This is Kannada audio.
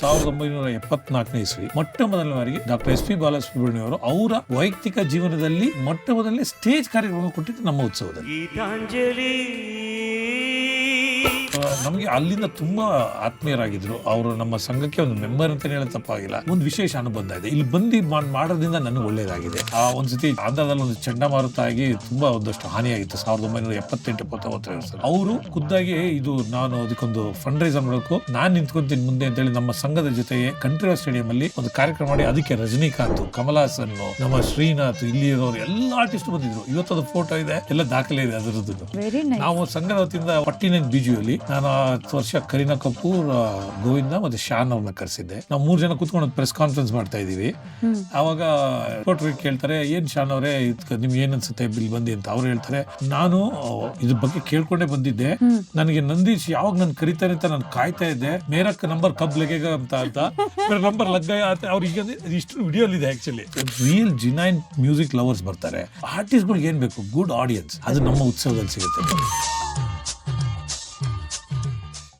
ಸಾವಿರದ ಒಂಬೈನೂರ ಎಪ್ಪತ್ನಾಲ್ಕನೇ ಇಸ್ವಿ ಮೊಟ್ಟ ಮೊದಲ ಬಾರಿಗೆ ಡಾಕ್ಟರ್ ಎಸ್ ಪಿ ಬಾಲಸುಬ್ರಹ್ಮಣ್ಯ ಅವರು ಅವರ ವೈಯಕ್ತಿಕ ಜೀವನದಲ್ಲಿ ಮೊಟ್ಟ ಮೊದಲನೇ ಸ್ಟೇಜ್ ಕಾರ್ಯಕ್ರಮ ಕೊಟ್ಟಿದ್ದು ನಮ್ಮ ಉತ್ಸವದಲ್ಲಿ. ನಮಗೆ ಅಲ್ಲಿಂದ ತುಂಬಾ ಆತ್ಮೀಯರಾಗಿದ್ರು. ಅವರು ನಮ್ಮ ಸಂಘಕ್ಕೆ ಒಂದು ಮೆಂಬರ್ ಅಂತ ಹೇಳಿ ತಪ್ಪಾಗಿಲ್ಲ. ಒಂದು ವಿಶೇಷ ಅನುಬಂಧ ಇದೆ. ಇಲ್ಲಿ ಬಂದು ಮಾಡೋದ್ರಿಂದ ನನಗೆ ಒಳ್ಳೇದಾಗಿದೆ. ಆ ಒಂದ್ಸತಿ ಆಂಧ್ರದಲ್ಲಿ ಒಂದು ಚಂಡಮಾರುತ ಆಗಿ ತುಂಬಾ ಒಂದಷ್ಟು ಹಾನಿಯಾಗಿತ್ತು. ಸಾವಿರದ ಒಂಬೈನೂರ ಎಪ್ಪತ್ತೆಂಟು ಎಪ್ಪತ್ತೊಂಬತ್ತು ಅವರು ಖುದ್ದಾಗಿ ಇದು ನಾನು ಅದಕ್ಕೊಂದು ಫಂಡ್ ರೈಸರ್ ಮಾಡಬೇಕು. ನಾನು ನಿಂತ್ಕೊಂತೀನಿ ಮುಂದೆ ಅಂತ ಹೇಳಿ ನಮ್ಮ ಸಂಘದ ಜೊತೆಗೆ ಕಂಟ್ರಿ ಸ್ಟೇಡಿಯಂ ಅಲ್ಲಿ ಒಂದು ಕಾರ್ಯಕ್ರಮ ಮಾಡಿ ಅದಕ್ಕೆ ರಜನಿಕಾಂತ್ ಕಮಲಾಸನ್ ನಮ್ಮ ಶ್ರೀನಾಥ್ ಇಲ್ಲಿ ಇರೋರು ಎಲ್ಲ ಆರ್ಟಿಸ್ಟ್ ಬಂದಿದ್ರು. ಇವತ್ತೊಂದು ಫೋಟೋ ಇದೆ. ಎಲ್ಲ ದಾಖಲೆ ಇದೆ ಅದರದ್ದು. ನಾವು ಸಂಘದ ವತಿಯಿಂದ ಪಟ್ಟಿನ ಬಿಜಿಯಲ್ಲಿ ನಾನು ಹತ್ತು ವರ್ಷ ಕರೀನಾ ಕಪೂರ್ ಗೋವಿಂದ ಮತ್ತೆ ಶಾನ್ ಅವ್ರನ್ನ ಕರೆಸಿದ್ದೆ. ನಾವು ಮೂರ್ ಜನ ಕುತ್ಕೊಂಡು ಪ್ರೆಸ್ ಕಾನ್ಫರೆನ್ಸ್ ಮಾಡ್ತಾ ಇದೀವಿ ಅವಾಗ ರಿಪೋರ್ಟರ್ ಕೇಳ್ತಾರೆ ಏನ್ ಶಾನ್ ಅವರೇ ನಿಮ್ಗೆ ಏನ್ ಅನ್ಸುತ್ತೆ ಬಿಲ್ ಬಂದಿ? ಅಂತ ಅವ್ರು ಹೇಳ್ತಾರೆ ನಾನು ಇದ್ರ ಬಗ್ಗೆ ಕೇಳ್ಕೊಂಡೇ ಬಂದಿದ್ದೆ. ನನಗೆ ನಂದೀಶ್ ಯಾವಾಗ ನನ್ ಕರಿತಾರೆ ಅಂತ ನಾನು ಕಾಯ್ತಾ ಇದ್ದೆ. ಮೇರಕ್ ನಂಬರ್ ಕಬ್ ಲಗೇಗ ಅಂತ ಅಂತ. ನಂಬರ್ ಲಗ್ಗ ಅವ್ರು ಈಗ ಇಷ್ಟು ವಿಡಿಯೋ ಇದೆ actually real genuine music lovers ಬರ್ತಾರೆ. ಆರ್ಟಿಸ್ಟ್ಗಳಿಗೆ ಏನ್ ಬೇಕು? ಗುಡ್ ಆಡಿಯನ್ಸ್ ಅದು ನಮ್ಮ ಉತ್ಸವದಲ್ಲಿ ಸಿಗುತ್ತೆ.